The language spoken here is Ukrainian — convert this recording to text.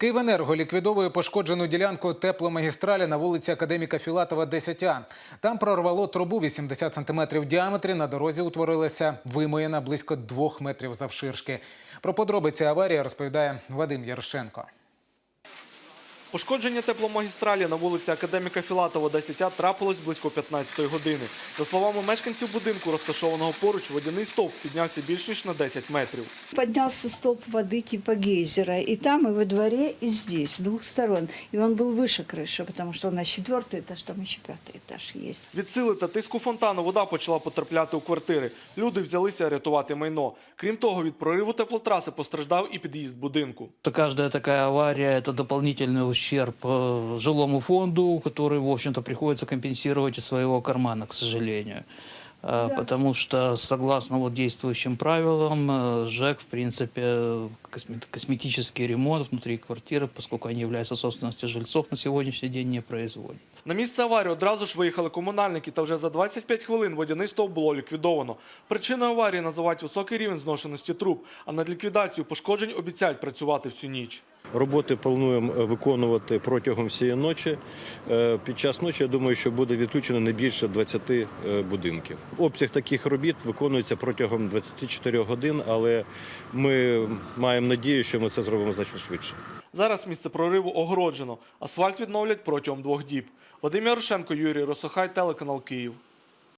Київенерго ліквідовує пошкоджену ділянку тепломагістралі на вулиці Академіка Філатова, 10А. Там прорвало трубу 80 см в діаметрі. На дорозі утворилася вимоєна близько двох метрів завширшки. Про подробиці аварії розповідає Вадим Ярошенко. Пошкодження тепломагістралі на вулиці Академіка Філатова 10А трапилось близько 15-ї години. За словами мешканців будинку, розташованого поруч, водяний стовп піднявся більш ніж на 10 метрів. Поднялся столб воды типа гейзера. И там, и во дворе, и здесь, с двух сторон. И он был выше крыши, потому что у нас четвертый этаж, там еще пятый этаж есть. Від сили та тиску фонтану вода почала потрапляти у квартири. Люди взялися рятувати майно. Крім того, від прориву теплотраси постраждав і під'їзд будинку. То каждая такая авария – это дополнительный ущерб э, жилому фонду, который, в общем-то, приходится компенсировать из своего кармана, к сожалению. Э, Потому что, согласно вот действующим правилам, э, ЖЭК, в принципе, косме- косметический ремонт внутри квартиры, поскольку они являются собственностью жильцов, на сегодняшний день не производит. На місце аварії одразу ж виїхали комунальники, та вже за 25 хвилин водяний стовп було ліквідовано. Причиною аварії називають високий рівень зношеності труб, а над ліквідацією пошкоджень обіцяють працювати всю ніч. Роботи плануємо е, виконувати протягом всієї ночі. Е, Під час ночі, я думаю, що буде відключено не більше 20 е, будинків. Обсяг таких робіт виконується протягом 24 годин, але ми маємо надію, що ми це зробимо значно швидше. Зараз місце прориву огороджено. Асфальт відновлять протягом двох діб. Вадим Ярошенко, Юрій Росохай, телеканал Київ.